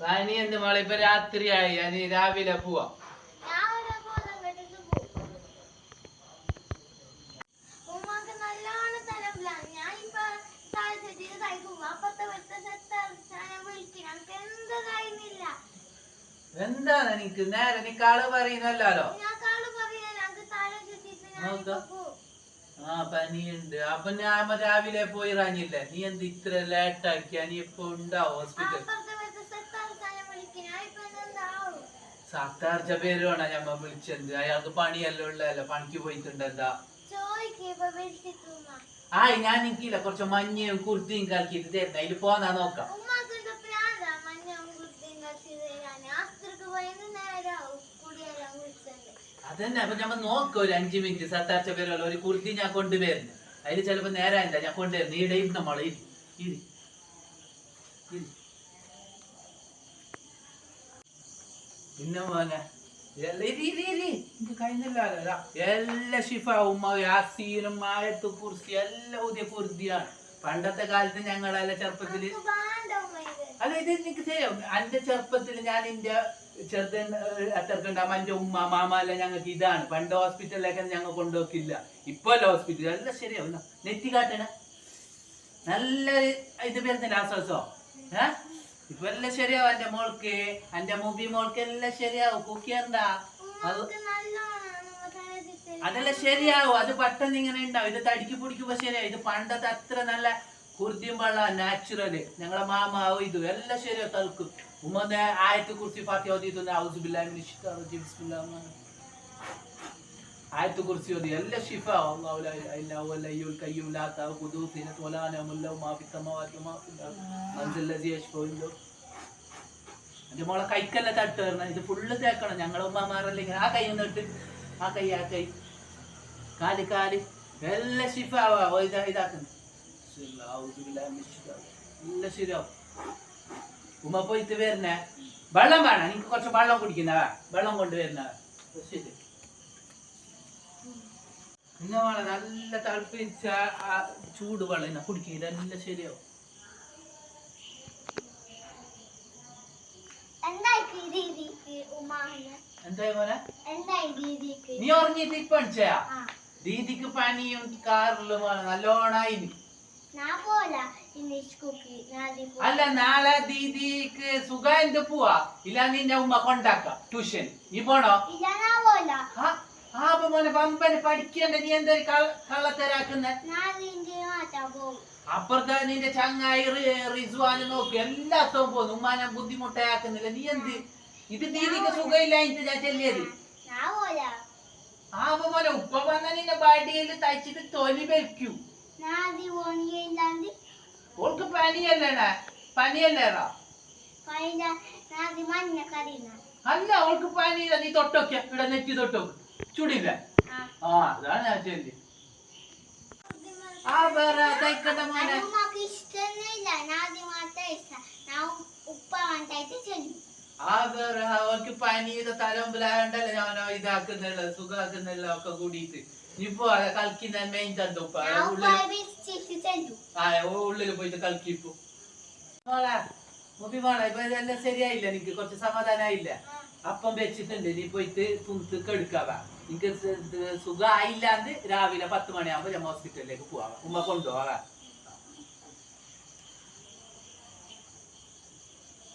പനി എന്ത് മോളെ ഇപ്പൊ രാത്രിയായി. അനി രാവിലെ പോവാ. എന്താണ് എനിക്ക്? നേരെ നീ കാൾ പറയുന്നല്ലോ. ആ പനിയുണ്ട്. അപ്പൊ ഞാൻ രാവിലെ പോയി ഇറങ്ങില്ലേ നീ എന്ത് ഇത്ര ലേറ്റ് നീ ഇപ്പൊ ഉണ്ടാവും ഹോസ്പിറ്റൽ അപ്പുറത്തെ വെച്ച സെറ്റാൻ വിളിക്കും ഞാൻ ഇപ്പൊ എന്താവും പേര് വേണം ഞമ്മ വിളിച്ചത്. അയാൾക്ക് പണിയല്ലോ ഉള്ളതല്ല? പണിക്ക് പോയിട്ടുണ്ട് എന്താ? ചോദിക്കും ഇപ്പൊ വിളിച്ചിട്ടുമ്മ ആ ഞാൻ എനിക്കില്ല കുറച്ച് മഞ്ഞയും കുർത്തിയും കലക്കിയിട്ട് തരുന്ന. അതിൽ പോന്നാ നോക്കാം. അതന്നെ. അപ്പൊ ഞമ്മ നോക്കാം ഒരു അഞ്ചു മിനിറ്റ്. സത്താർച്ച പേരുള്ള ഒരു കുർത്തി ഞാൻ കൊണ്ടുവരുന്നു. അതിൽ ചിലപ്പോ നേരം എന്താ ഞാൻ കൊണ്ടുവരുന്നു. ഈ ഇരുന്ന നമ്മളെ ഇരി. ഇരി. ഇരി. പിന്നെ മോനെ എല്ല- ഇരി, ഇരി, ഇരി. കഴിഞ്ഞില്ലല്ലോ എല്ലാ ഷിഫ ഉമ്മ യാസീനും ആയത്ത് കുർസി എല്ലാം പുതിയ കുർദിയാണ് പണ്ടത്തെ കാലത്ത് ഞങ്ങളെ ചെറുപ്പത്തിൽ അല്ല ഇത് എനിക്ക് ചെയ്യാം എന്റെ ചെറുപ്പത്തിൽ ഞാൻ എന്റെ ചെറുതൻ അത്തർക്കുണ്ടാകുമ്പോ എന്റെ ഉമ്മ മാമ എല്ലാം ഞങ്ങൾക്ക് ഇതാണ്. പണ്ട് ഹോസ്പിറ്റലിലേക്ക് ഞങ്ങൾ കൊണ്ടുപോക്കില്ല. ഇപ്പൊ അല്ല ഹോസ്പിറ്റൽ എല്ലാം ശരിയാവും നെറ്റി കാട്ടണ. നല്ല ഇത് വരുന്നില്ല ആശ്വാസോ? ഏ? ഇപ്പൊ എല്ലാം ശരിയാവും. എന്റെ മോൾക്ക് എന്റെ മൂബി മോൾക്ക് എല്ലാം ശരിയാവും. കുക്കിയണ്ട അത് അതെല്ലാം ശരിയാവും. അത് പെട്ടെന്ന് ഇങ്ങനെ ഉണ്ടാവും. ഇത് തടിക്ക് പിടിക്കുമ്പോ ശരിയാവും. ഇത് പണ്ടത്തെ അത്ര നല്ല കുർത്തിയും വെള്ള നാച്ചുറൽ ഞങ്ങളെ മാമാവ് ഇത് എല്ലാം ശരിയാവും തൽക്കും ഉമ്മ ആയത്ത് കുർത്തി ഫാത്തി ഓതി ഹൗസ് മിനശ് ശൈത്താനിർ ആയത്ത് കുറിച്ച് ഓതി എല്ലാം ഷിഫ എന്റെ മോളെ കൈക്കല്ല തട്ട് വരണം ഇത് ഫുള്ള് തേക്കണം. ഞങ്ങളെ ഉമ്മമാരെല്ലാം ഇങ്ങനെ. ആ കൈ നിന്നിട്ട് ആ കൈ ആ കൈ. കാൽ കാൽ. എല്ലാ ഷിഫ ഇതാക്കുന്നു. ഉമ്മ പോയിട്ട് വരുന്നേ. വെള്ളം വേണം. എനിക്ക് കുറച്ച് വെള്ളം കുടിക്കുന്നവ വെള്ളം കൊണ്ട് വരുന്നവ ശരി. പിന്നെ വേണം നല്ല തിളപ്പിച്ച ആ ചൂട് വെള്ളം ഇന്ന കുടിക്കുക ഇതെല്ലാം ശരിയാവും. നീ ഉറങ്ങിട്ട് ഇപ്പൊ ദീദിക്ക് പനിയും കാറിലും നല്ലോണായി അല്ല നാളെ ദീദിക്ക് സുഖം എന്ത് പോവാ. ഇല്ല നിന്റെ ഉമ്മ കൊണ്ടാക്ക. ട്യൂഷൻ. നീ പോണോ? ഇല്ല ആ മോനെ പമ്പന് പഠിക്കണ്ട നീ എന്തൊരു കള്ളത്തരാക്കുന്ന? പോകും അപ്പുറത്തെ നിന്റെ ചങ്ങായി റിസ്വാന് നോക്ക് എല്ലാത്തും പോന്നു. ഉമ്മാനെ ബുദ്ധിമുട്ടാക്കുന്നില്ല. നീ എന്ത്? ഇത് ദീദിക്ക് സുഖമില്ലായിട്ട് ഞാൻ ചെല്ലിയത്? ആ മോനെ ഉപ്പ വന്ന നിന്റെ ബാഡിയിൽ തയ്ച്ചിട്ട് തൊലി വെക്കൂ. ഓൾക്ക് പനിയല്ലേടാ? പനിയല്ലേടാ? അല്ല ഓൾക്ക് പനിയില്ല. നീ തൊട്ടൊക്കെ. ഇവിടെ നെറ്റി തൊട്ടോക്ക്. ആ. അതാണ് ഞാൻ ചെല്ലി ആ വേറെ തയ്ക്കണ്ട മോനെ. ഉമ്മക്ക് ഇഷ്ടമൊന്നുമില്ല. ഞാൻ അത് മാത്രം ഇഷ്ടം. ഞാൻ ഉപ്പ വന്നിട്ട് ചെല്ലും. ആ വേറെ അവൾക്ക് പനി ഇത് തലമ്പിലായോണ്ടല്ലേ ഞാൻ ഇതാക്കുന്നില്ല സുഖാക്കുന്നില്ല ഒക്കെ കൂടിയിട്ട്. ഇപ്പൊ കളിക്കുന്ന മെയിൻ തന്നു ഉള്ളിൽ പോയിട്ട് കളിക്കിപ്പോ മോളെ മുബി മോളെ ഇപ്പൊ ഇതെല്ലാം ശരിയായില്ല എനിക്ക്. കുറച്ച് സമാധാനായില്ല. അപ്പം വെച്ചിട്ടുണ്ട്. നീ പോയിട്ട് തുണിത്ത് കെടുക്കാവ നിനക്ക് സുഖമായില്ലാണ്ട് രാവിലെ പത്ത് മണിയാകുമ്പോ ഞാൻ ഹോസ്പിറ്റലിലേക്ക് പോവാം. ഉമ്മ കൊണ്ടുപോവാ.